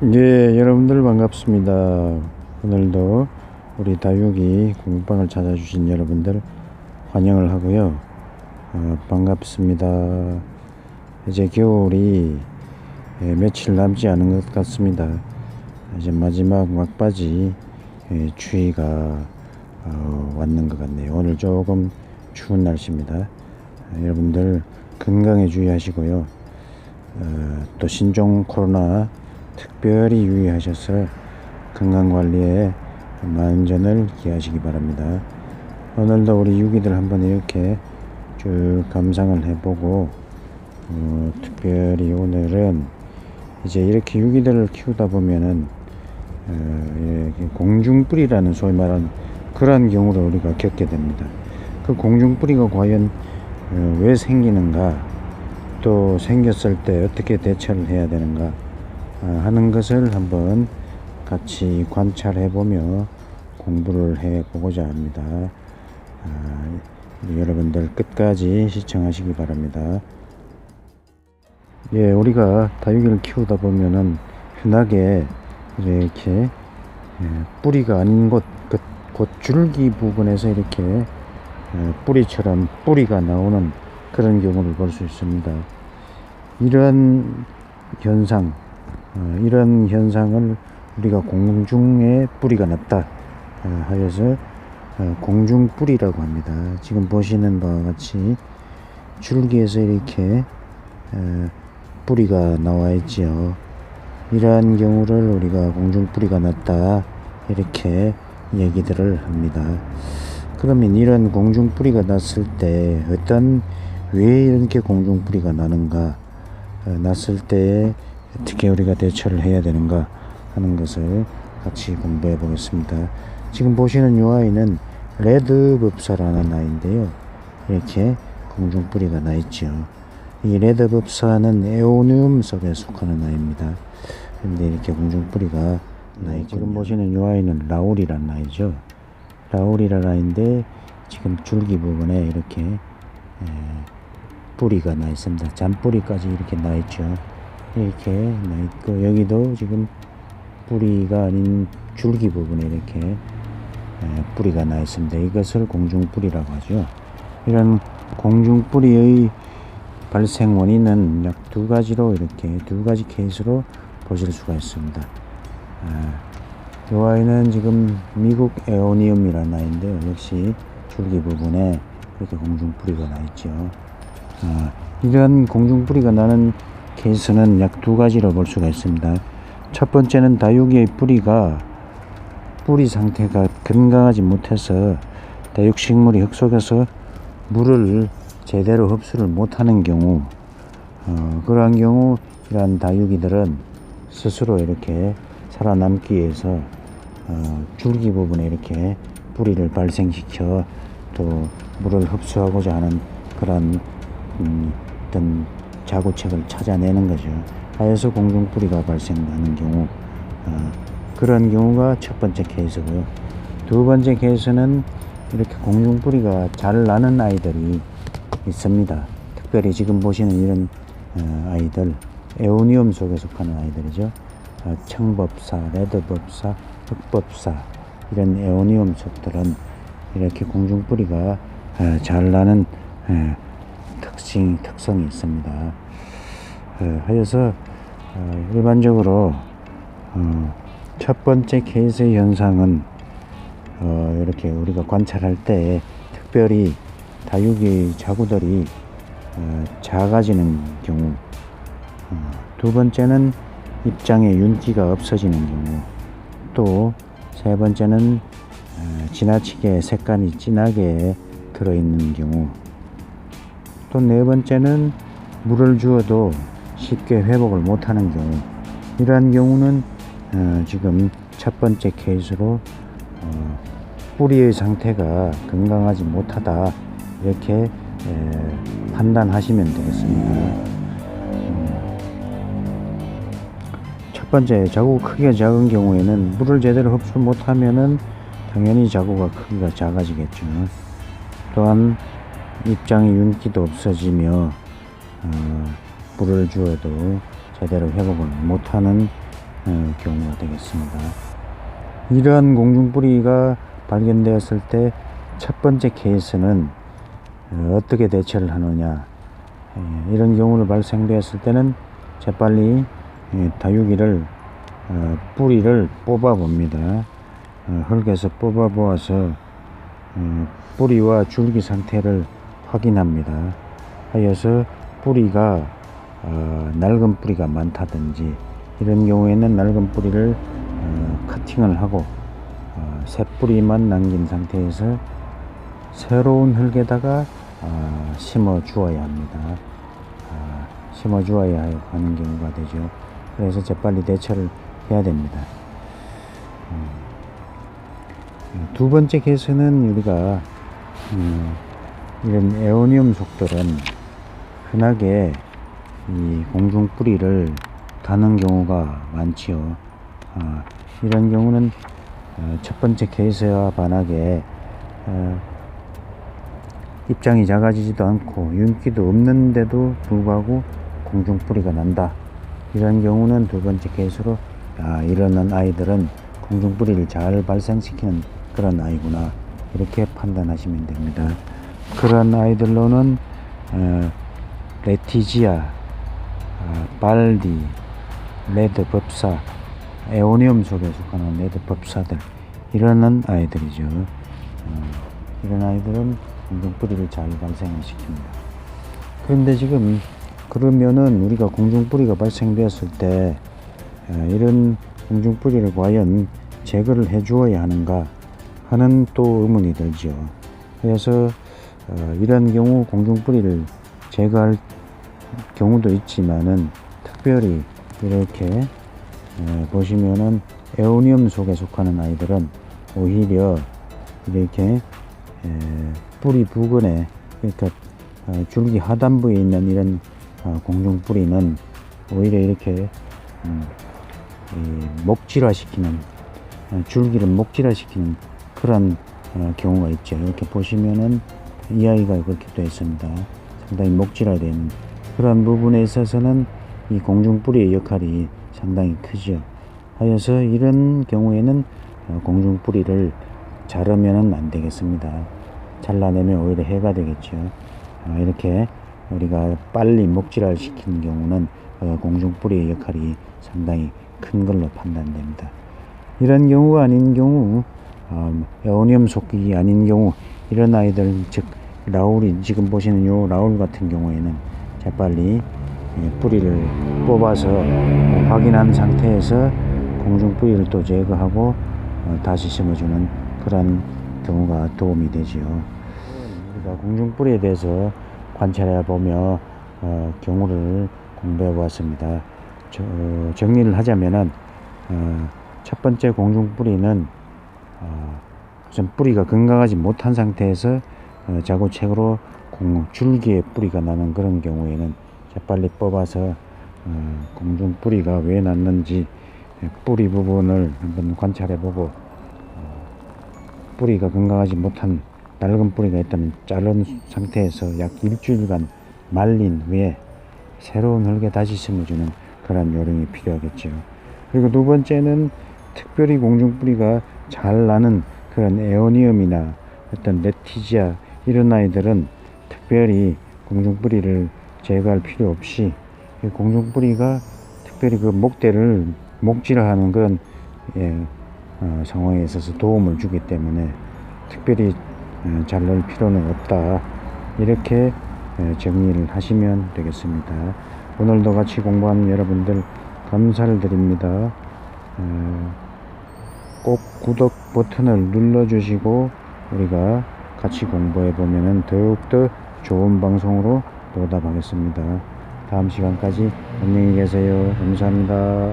예, 여러분들 반갑습니다. 오늘도 우리 다육이 공방을 찾아주신 여러분들 환영을 하고요. 어, 반갑습니다. 이제 겨울이 예, 며칠 남지 않은 것 같습니다. 이제 마지막 막바지 예, 추위가 어, 왔는 것 같네요. 오늘 조금 추운 날씨입니다. 아, 여러분들 건강에 주의하시고요. 어, 또 신종 코로나 특별히 유의하셔서 건강관리에 만전을 기하시기 바랍니다. 오늘도 우리 유기들 한번 이렇게 쭉 감상을 해보고 어, 특별히 오늘은 이제 이렇게 유기들을 키우다 보면은 어, 이렇게 공중뿌리라는 소위 말하는 그러한 경우를 우리가 겪게 됩니다. 그 공중뿌리가 과연 어, 왜 생기는가 또 생겼을 때 어떻게 대처를 해야 되는가 아, 하는 것을 한번 같이 관찰해 보며 공부를 해 보고자 합니다. 아, 여러분들 끝까지 시청하시기 바랍니다. 예, 우리가 다육이를 키우다 보면은 흔하게 이렇게 예, 뿌리가 아닌 곳, 그, 곧 줄기 부분에서 이렇게 예, 뿌리처럼 뿌리가 나오는 그런 경우를 볼 수 있습니다. 이런 현상, 어, 이런 현상을 우리가 공중에 뿌리가 났다 어, 하여서 어, 공중 뿌리라고 합니다. 지금 보시는 바와 같이 줄기에서 이렇게 어, 뿌리가 나와 있지요. 이러한 경우를 우리가 공중 뿌리가 났다 이렇게 얘기들을 합니다. 그러면 이런 공중 뿌리가 났을 때 어떤 왜 이렇게 공중 뿌리가 나는가 어, 났을 때 어떻게 우리가 대처를 해야 되는가 하는 것을 같이 공부해 보겠습니다. 지금 보시는 이 아이는 레드법사라는 아이인데요. 이렇게 공중뿌리가 나 있죠. 이 레드법사는 에오니움 속에 속하는 아이입니다. 근데 이렇게 공중뿌리가 나 있고 지금 보시는 이 아이는 라울이라는 아이죠. 라울이라는 아이인데 지금 줄기 부분에 이렇게 에, 뿌리가 나 있습니다. 잔뿌리까지 이렇게 나 있죠. 이렇게 나 있고 여기도 지금 뿌리가 아닌 줄기 부분에 이렇게 에, 뿌리가 나 있습니다. 이것을 공중뿌리라고 하죠. 이런 공중뿌리의 발생 원인은 약 두 가지로 이렇게 두 가지 케이스로 보실 수가 있습니다. 아, 이 아이는 지금 미국 에오니움이라는 아이인데요. 역시 줄기 부분에 이렇게 공중뿌리가 나 있죠. 아, 이런 공중뿌리가 나는 케이스는 약 두 가지로 볼 수가 있습니다. 첫 번째는 다육이의 뿌리가 뿌리 상태가 건강하지 못해서 다육식물이 흙 속에서 물을 제대로 흡수를 못하는 경우 어, 그러한 경우 이러한 다육이들은 스스로 이렇게 살아남기 위해서 어, 줄기 부분에 이렇게 뿌리를 발생시켜 또 물을 흡수하고자 하는 그런 음, 어떤 자구책을 찾아내는 거죠. 하여서 공중뿌리가 발생하는 경우 어, 그런 경우가 첫 번째 케이스고요. 두 번째 케이스는 이렇게 공중뿌리가 잘 나는 아이들이 있습니다. 특별히 지금 보시는 이런 어, 아이들 에오니움 속에 속하는 아이들이죠. 어, 청법사, 레드법사, 흑법사 이런 에오니움 속들은 이렇게 공중뿌리가 어, 잘 나는 어, 특징 특성이 있습니다. 어, 하여서 어, 일반적으로 어, 첫 번째 케이스의 현상은 어, 이렇게 우리가 관찰할 때 특별히 다육이 자구들이 어, 작아지는 경우 어, 두 번째는 입장에 윤기가 없어지는 경우 또 세 번째는 어, 지나치게 색감이 진하게 들어있는 경우 또 네 번째는 물을 주어도 쉽게 회복을 못하는 경우 이러한 경우는 어, 지금 첫 번째 케이스로 어, 뿌리의 상태가 건강하지 못하다 이렇게 에, 판단하시면 되겠습니다. 음, 첫 번째 자국 크기가 작은 경우에는 물을 제대로 흡수 못하면은 당연히 자구가 크기가 작아지겠죠. 또한 입장의 윤기도 없어지며 어, 물을 주어도 제대로 회복을 못하는 어, 경우가 되겠습니다. 이러한 공중뿌리가 발견되었을 때 첫 번째 케이스는 어, 어떻게 대처를 하느냐 예, 이런 경우를 발생되었을 때는 재빨리 예, 다육이를 어, 뿌리를 뽑아 봅니다. 어, 흙에서 뽑아 보아서 어, 뿌리와 줄기 상태를 확인합니다. 하여서 뿌리가 어, 낡은 뿌리가 많다든지 이런 경우에는 낡은 뿌리를 어, 커팅을 하고 어, 새 뿌리만 남긴 상태에서 새로운 흙에다가 아, 심어 주어야 합니다. 아, 심어 주어야 하는 경우가 되죠. 그래서 재빨리 대처를 해야 됩니다. 음, 두 번째 케이스는 우리가 음, 이런 에오니움 속들은 흔하게 이 공중 뿌리를 다는 경우가 많지요. 아, 이런 경우는 어, 첫 번째 케이스와 반하게 어, 입장이 작아지지도 않고 윤기도 없는데도 불구하고 공중 뿌리가 난다. 이런 경우는 두 번째 케이스로 아, 이러는 아이들은 공중 뿌리를 잘 발생시키는 그런 아이구나 이렇게 판단하시면 됩니다. 그런 아이들로는 어, 레티지아, 아, 발디, 레드 법사, 에오니움 속에 속하는 레드 법사들 이러는 아이들이죠. 어, 이런 아이들은 공중뿌리를 잘 발생을 시킵니다. 그런데 지금 그러면은 우리가 공중뿌리가 발생되었을 때 어, 이런 공중뿌리를 과연 제거를 해 주어야 하는가 하는 또 의문이 들죠. 그래서 어, 이런 경우 공중뿌리를 제거할 경우도 있지만은 특별히 이렇게 에, 보시면은 에오니움 속에 속하는 아이들은 오히려 이렇게 에, 뿌리 부근에 그러니까 어, 줄기 하단부에 있는 이런 어, 공중 뿌리는 오히려 이렇게 음, 이 목질화시키는 어, 줄기를 목질화시키는 그런 어, 경우가 있죠. 이렇게 보시면은 이 아이가 그렇게 되어 있습니다. 상당히 목질화되는 그런 부분에 있어서는 이 공중 뿌리의 역할이 상당히 크죠. 하여서 이런 경우에는 어, 공중 뿌리를 자르면은 안 되겠습니다. 잘라내면 오히려 해가 되겠죠. 어, 이렇게 우리가 빨리 목질을 시키는 경우는 어, 공중 뿌리의 역할이 상당히 큰 걸로 판단됩니다. 이런 경우가 아닌 경우, 어, 에오니움 속이 아닌 경우, 이런 아이들, 즉, 라울이, 지금 보시는 요 라울 같은 경우에는 재빨리 예, 뿌리를 뽑아서 확인한 상태에서 공중 뿌리를 또 제거하고 어, 다시 심어주는 그런 경우가 도움이 되지요. 우리가 공중 뿌리에 대해서 관찰해 보며 어, 경우를 공부해 보았습니다. 저, 어, 정리를 하자면은 어, 첫 번째 공중 뿌리는 어, 우선 뿌리가 건강하지 못한 상태에서 어, 자구책으로 공, 줄기에 뿌리가 나는 그런 경우에는 재빨리 뽑아서 어, 공중 뿌리가 왜 났는지 뿌리 부분을 한번 관찰해 보고 어, 뿌리가 건강하지 못한 낡은 뿌리가 있다면 자른 상태에서 약 일주일간 말린 후에 새로운 흙에 다시 심어주는 그런 요령이 필요하겠죠. 그리고 두 번째는 특별히 공중 뿌리가 잘 나는 그런 에오니움이나 어떤 레티지아 이런 아이들은 특별히 공중뿌리를 제거할 필요 없이 공중뿌리가 특별히 그 목대를 목질하는 그런 예, 어, 상황에 있어서 도움을 주기 때문에 특별히 예, 잘 넣을 필요는 없다. 이렇게 예, 정리를 하시면 되겠습니다. 오늘도 같이 공부한 여러분들 감사를 드립니다. 어, 꼭 구독 버튼을 눌러주시고 우리가 같이 공부해 보면 더욱더 좋은 방송으로 보답하겠습니다. 다음 시간까지 안녕히 계세요. 감사합니다.